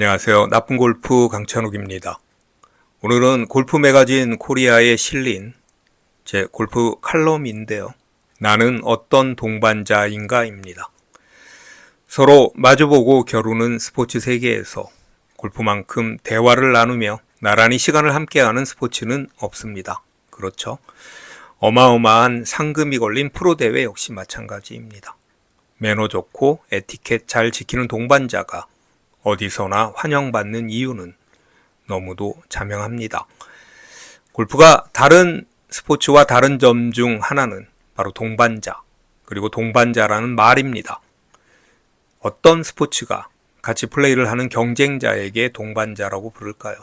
안녕하세요. 나쁜 골프 강찬욱입니다. 오늘은 골프 매거진 코리아에 실린 제 골프 칼럼인데요. 나는 어떤 동반자인가입니다. 서로 마주보고 겨루는 스포츠 세계에서 골프만큼 대화를 나누며 나란히 시간을 함께하는 스포츠는 없습니다. 그렇죠? 어마어마한 상금이 걸린 프로 대회 역시 마찬가지입니다. 매너 좋고 에티켓 잘 지키는 동반자가 어디서나 환영받는 이유는 너무도 자명합니다. 골프가 다른 스포츠와 다른 점 중 하나는 바로 동반자, 그리고 동반자라는 말입니다. 어떤 스포츠가 같이 플레이를 하는 경쟁자에게 동반자라고 부를까요?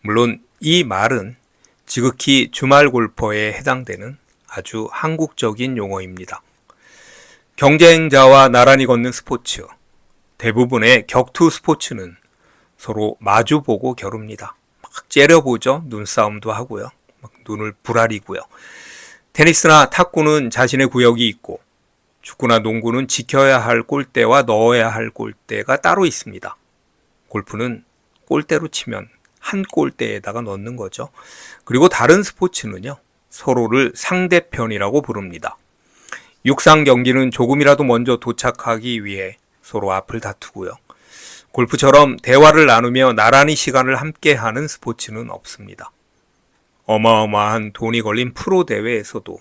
물론 이 말은 지극히 주말 골퍼에 해당되는 아주 한국적인 용어입니다. 경쟁자와 나란히 걷는 스포츠, 대부분의 격투 스포츠는 서로 마주보고 겨룹니다. 막 째려보죠. 눈싸움도 하고요. 막 눈을 부라리고요. 테니스나 탁구는 자신의 구역이 있고 축구나 농구는 지켜야 할 골대와 넣어야 할 골대가 따로 있습니다. 골프는 골대로 치면 한 골대에다가 넣는 거죠. 그리고 다른 스포츠는요. 서로를 상대편이라고 부릅니다. 육상 경기는 조금이라도 먼저 도착하기 위해 서로 앞을 다투고요. 골프처럼 대화를 나누며 나란히 시간을 함께 하는 스포츠는 없습니다. 어마어마한 돈이 걸린 프로 대회에서도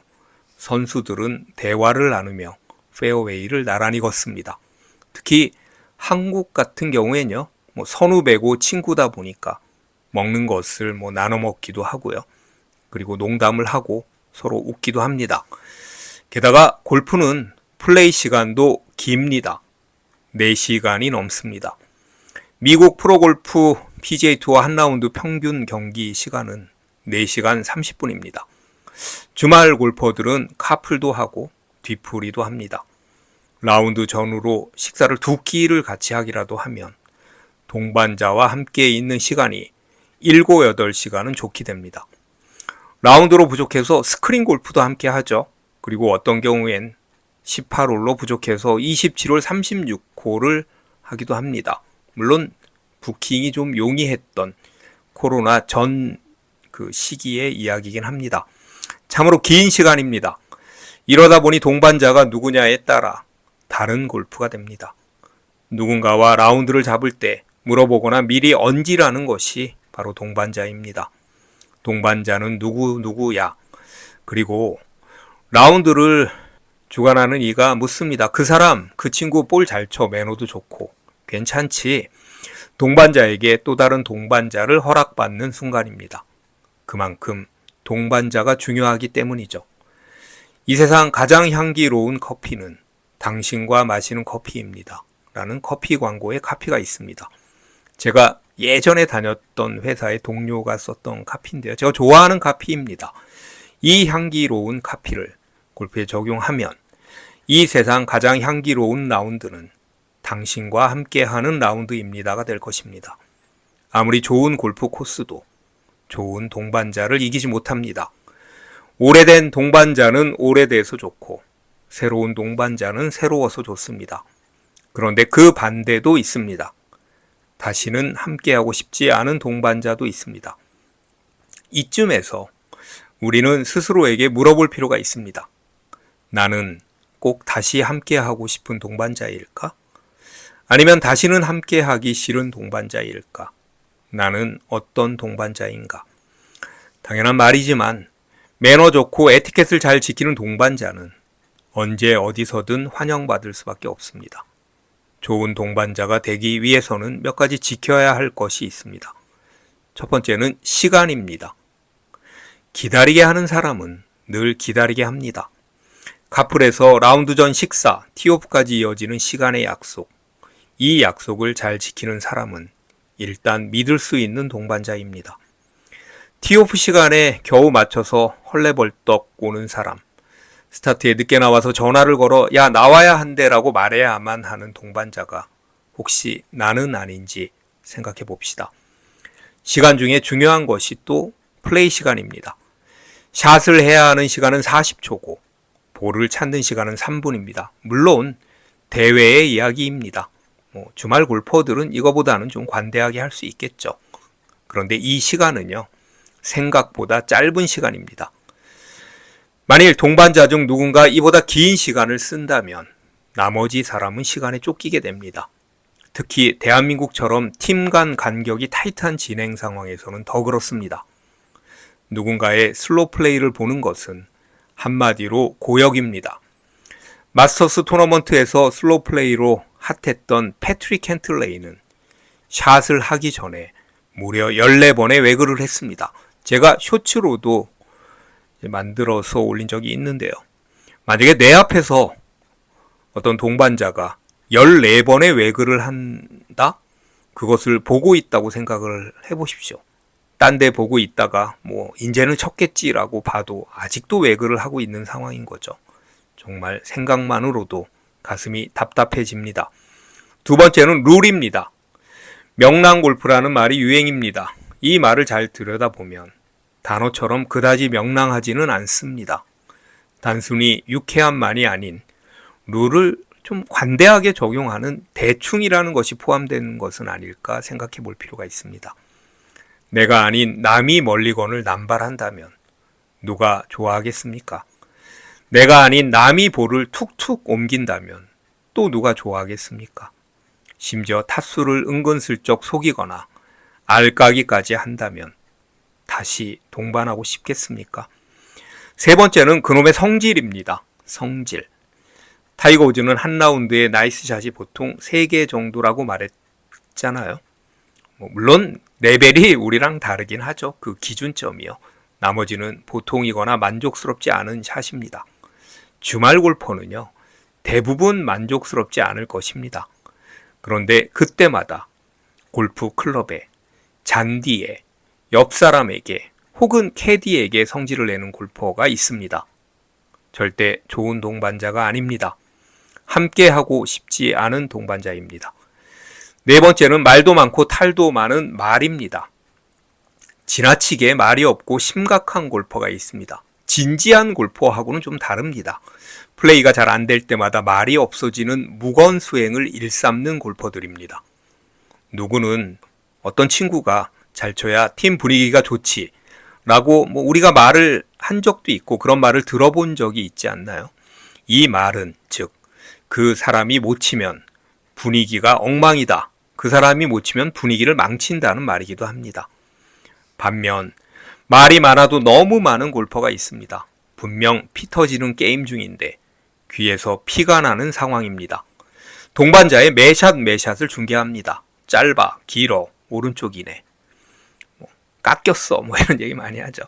선수들은 대화를 나누며 페어웨이를 나란히 걷습니다. 특히 한국 같은 경우에는요, 뭐 선후배고 친구다 보니까 먹는 것을 뭐 나눠 먹기도 하고요. 그리고 농담을 하고 서로 웃기도 합니다. 게다가 골프는 플레이 시간도 깁니다. 4시간이 넘습니다. 미국 프로골프 PGA 투어 한 라운드 평균 경기 시간은 4시간 30분입니다. 주말 골퍼들은 카풀도 하고 뒤풀이도 합니다. 라운드 전후로 식사를 두 끼를 같이 하기라도 하면 동반자와 함께 있는 시간이 7, 8시간은 좋게 됩니다. 라운드로 부족해서 스크린 골프도 함께 하죠. 그리고 어떤 경우엔 18홀로 부족해서 27홀 36홀을 하기도 합니다. 물론 부킹이 좀 용이했던 코로나 전 그 시기의 이야기긴 합니다. 참으로 긴 시간입니다. 이러다 보니 동반자가 누구냐에 따라 다른 골프가 됩니다. 누군가와 라운드를 잡을 때 물어보거나 미리 얹으라는 것이 바로 동반자입니다. 동반자는 누구 누구야. 그리고 라운드를 주관하는 이가 묻습니다. 그 사람, 그 친구 볼 잘 쳐, 매너도 좋고 괜찮지. 동반자에게 또 다른 동반자를 허락받는 순간입니다. 그만큼 동반자가 중요하기 때문이죠. 이 세상 가장 향기로운 커피는 당신과 마시는 커피입니다. 라는 커피 광고에 카피가 있습니다. 제가 예전에 다녔던 회사의 동료가 썼던 카피인데요. 제가 좋아하는 카피입니다. 이 향기로운 카피를 골프에 적용하면 이 세상 가장 향기로운 라운드는 당신과 함께하는 라운드입니다가 될 것입니다. 아무리 좋은 골프 코스도 좋은 동반자를 이기지 못합니다. 오래된 동반자는 오래돼서 좋고 새로운 동반자는 새로워서 좋습니다. 그런데 그 반대도 있습니다. 다시는 함께하고 싶지 않은 동반자도 있습니다. 이쯤에서 우리는 스스로에게 물어볼 필요가 있습니다. 나는 꼭 다시 함께하고 싶은 동반자일까? 아니면 다시는 함께하기 싫은 동반자일까? 나는 어떤 동반자인가? 당연한 말이지만 매너 좋고 에티켓을 잘 지키는 동반자는 언제 어디서든 환영받을 수밖에 없습니다. 좋은 동반자가 되기 위해서는 몇 가지 지켜야 할 것이 있습니다. 첫 번째는 시간입니다. 기다리게 하는 사람은 늘 기다리게 합니다. 카풀에서 라운드 전 식사, 티오프까지 이어지는 시간의 약속. 이 약속을 잘 지키는 사람은 일단 믿을 수 있는 동반자입니다. 티오프 시간에 겨우 맞춰서 헐레벌떡 오는 사람. 스타트에 늦게 나와서 전화를 걸어 야 나와야 한대라고 말해야만 하는 동반자가 혹시 나는 아닌지 생각해 봅시다. 시간 중에 중요한 것이 또 플레이 시간입니다. 샷을 해야 하는 시간은 40초고 볼을 찾는 시간은 3분입니다. 물론 대회의 이야기입니다. 뭐 주말 골퍼들은 이거보다는 좀 관대하게 할 수 있겠죠. 그런데 이 시간은요, 생각보다 짧은 시간입니다. 만일 동반자 중 누군가 이보다 긴 시간을 쓴다면 나머지 사람은 시간에 쫓기게 됩니다. 특히 대한민국처럼 팀 간 간격이 타이트한 진행 상황에서는 더 그렇습니다. 누군가의 슬로 플레이를 보는 것은 한마디로 고역입니다. 마스터스 토너먼트에서 슬로 플레이로 핫했던 패트릭 켄틀레이는 샷을 하기 전에 무려 14번의 외그를 했습니다. 제가 쇼츠로도 만들어서 올린 적이 있는데요. 만약에 내 앞에서 어떤 동반자가 14번의 외그를 한다? 그것을 보고 있다고 생각을 해보십시오. 딴 데 보고 있다가 뭐 이제는 쳤겠지라고 봐도 아직도 외그를 하고 있는 상황인 거죠. 정말 생각만으로도 가슴이 답답해집니다. 두 번째는 룰입니다. 명랑 골프라는 말이 유행입니다. 이 말을 잘 들여다보면 단어처럼 그다지 명랑하지는 않습니다. 단순히 유쾌함만이 아닌 룰을 좀 관대하게 적용하는 대충이라는 것이 포함되는 것은 아닐까 생각해 볼 필요가 있습니다. 내가 아닌 남이 멀리건을 남발한다면 누가 좋아하겠습니까? 내가 아닌 남이 볼을 툭툭 옮긴다면 또 누가 좋아하겠습니까? 심지어 타수를 은근슬쩍 속이거나 알까기까지 한다면 다시 동반하고 싶겠습니까? 세 번째는 그놈의 성질입니다. 성질. 타이거 우즈는 한 라운드에 나이스 샷이 보통 3개 정도라고 말했잖아요. 뭐 물론 레벨이 우리랑 다르긴 하죠. 그 기준점이요. 나머지는 보통이거나 만족스럽지 않은 샷입니다. 주말 골퍼는요. 대부분 만족스럽지 않을 것입니다. 그런데 그때마다 골프 클럽에 잔디에 옆 사람에게 혹은 캐디에게 성질을 내는 골퍼가 있습니다. 절대 좋은 동반자가 아닙니다. 함께 하고 싶지 않은 동반자입니다. 네 번째는 말도 많고 탈도 많은 말입니다. 지나치게 말이 없고 심각한 골퍼가 있습니다. 진지한 골퍼하고는 좀 다릅니다. 플레이가 잘 안 될 때마다 말이 없어지는 무건 수행을 일삼는 골퍼들입니다. 누구는 어떤 친구가 잘 쳐야 팀 분위기가 좋지 라고 뭐 우리가 말을 한 적도 있고 그런 말을 들어본 적이 있지 않나요? 이 말은 즉 그 사람이 못 치면 분위기가 엉망이다. 그 사람이 못 치면 분위기를 망친다는 말이기도 합니다. 반면 말이 많아도 너무 많은 골퍼가 있습니다. 분명 피 터지는 게임 중인데 귀에서 피가 나는 상황입니다. 동반자의 매샷 매샷을 중계합니다. 짧아, 길어, 오른쪽이네. 뭐, 깎였어. 뭐 이런 얘기 많이 하죠.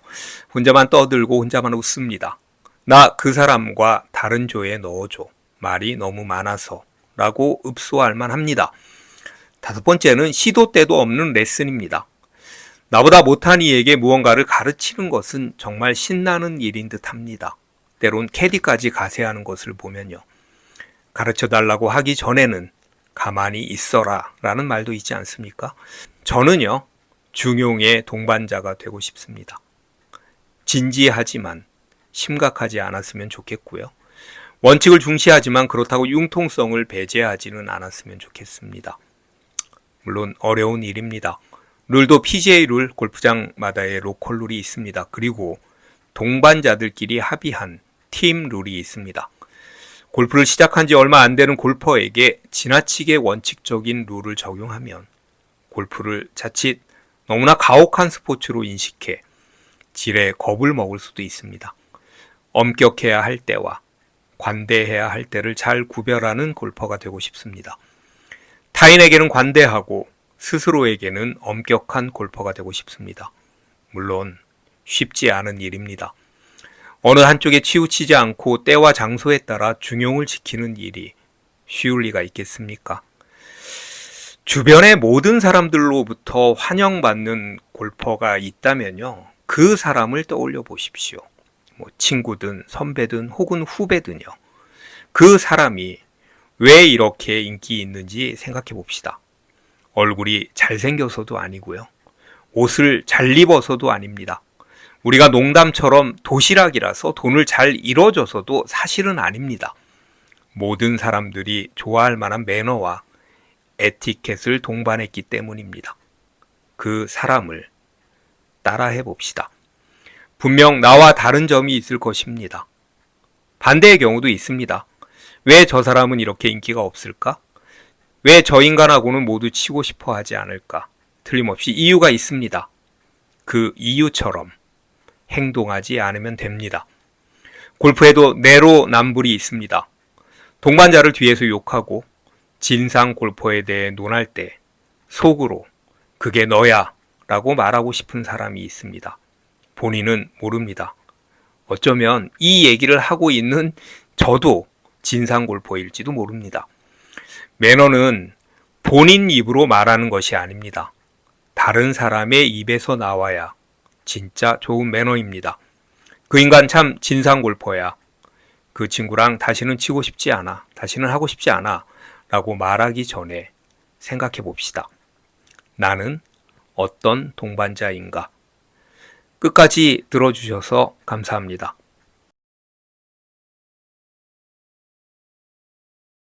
혼자만 떠들고 혼자만 웃습니다. 나 그 사람과 다른 조에 넣어줘. 말이 너무 많아서. 라고 읍소할 만합니다. 다섯 번째는 시도 때도 없는 레슨입니다. 나보다 못한 이에게 무언가를 가르치는 것은 정말 신나는 일인 듯 합니다. 때론 캐디까지 가세하는 것을 보면요. 가르쳐 달라고 하기 전에는 가만히 있어라 라는 말도 있지 않습니까? 저는요, 중용의 동반자가 되고 싶습니다. 진지하지만 심각하지 않았으면 좋겠고요. 원칙을 중시하지만 그렇다고 융통성을 배제하지는 않았으면 좋겠습니다. 물론 어려운 일입니다. 룰도 PGA 룰 골프장마다의 로컬 룰이 있습니다. 그리고 동반자들끼리 합의한 팀 룰이 있습니다. 골프를 시작한 지 얼마 안 되는 골퍼에게 지나치게 원칙적인 룰을 적용하면 골프를 자칫 너무나 가혹한 스포츠로 인식해 질에 겁을 먹을 수도 있습니다. 엄격해야 할 때와 관대해야 할 때를 잘 구별하는 골퍼가 되고 싶습니다. 타인에게는 관대하고 스스로에게는 엄격한 골퍼가 되고 싶습니다. 물론 쉽지 않은 일입니다. 어느 한쪽에 치우치지 않고 때와 장소에 따라 중용을 지키는 일이 쉬울 리가 있겠습니까? 주변의 모든 사람들로부터 환영받는 골퍼가 있다면요. 그 사람을 떠올려 보십시오. 뭐 친구든 선배든 혹은 후배든요. 그 사람이 왜 이렇게 인기 있는지 생각해 봅시다. 얼굴이 잘생겨서도 아니고요. 옷을 잘 입어서도 아닙니다. 우리가 농담처럼 도시락이라서 돈을 잘 잃어줘서도 사실은 아닙니다. 모든 사람들이 좋아할 만한 매너와 에티켓을 동반했기 때문입니다. 그 사람을 따라해 봅시다. 분명 나와 다른 점이 있을 것입니다. 반대의 경우도 있습니다. 왜 저 사람은 이렇게 인기가 없을까? 왜 저 인간하고는 모두 치고 싶어 하지 않을까? 틀림없이 이유가 있습니다. 그 이유처럼 행동하지 않으면 됩니다. 골프에도 내로남불이 있습니다. 동반자를 뒤에서 욕하고 진상 골퍼에 대해 논할 때 속으로 그게 너야 라고 말하고 싶은 사람이 있습니다. 본인은 모릅니다. 어쩌면 이 얘기를 하고 있는 저도 진상 골퍼일지도 모릅니다. 매너는 본인 입으로 말하는 것이 아닙니다. 다른 사람의 입에서 나와야 진짜 좋은 매너입니다. 그 인간 참 진상 골퍼야. 그 친구랑 다시는 치고 싶지 않아. 다시는 하고 싶지 않아. 라고 말하기 전에 생각해 봅시다. 나는 어떤 동반자인가? 끝까지 들어주셔서 감사합니다.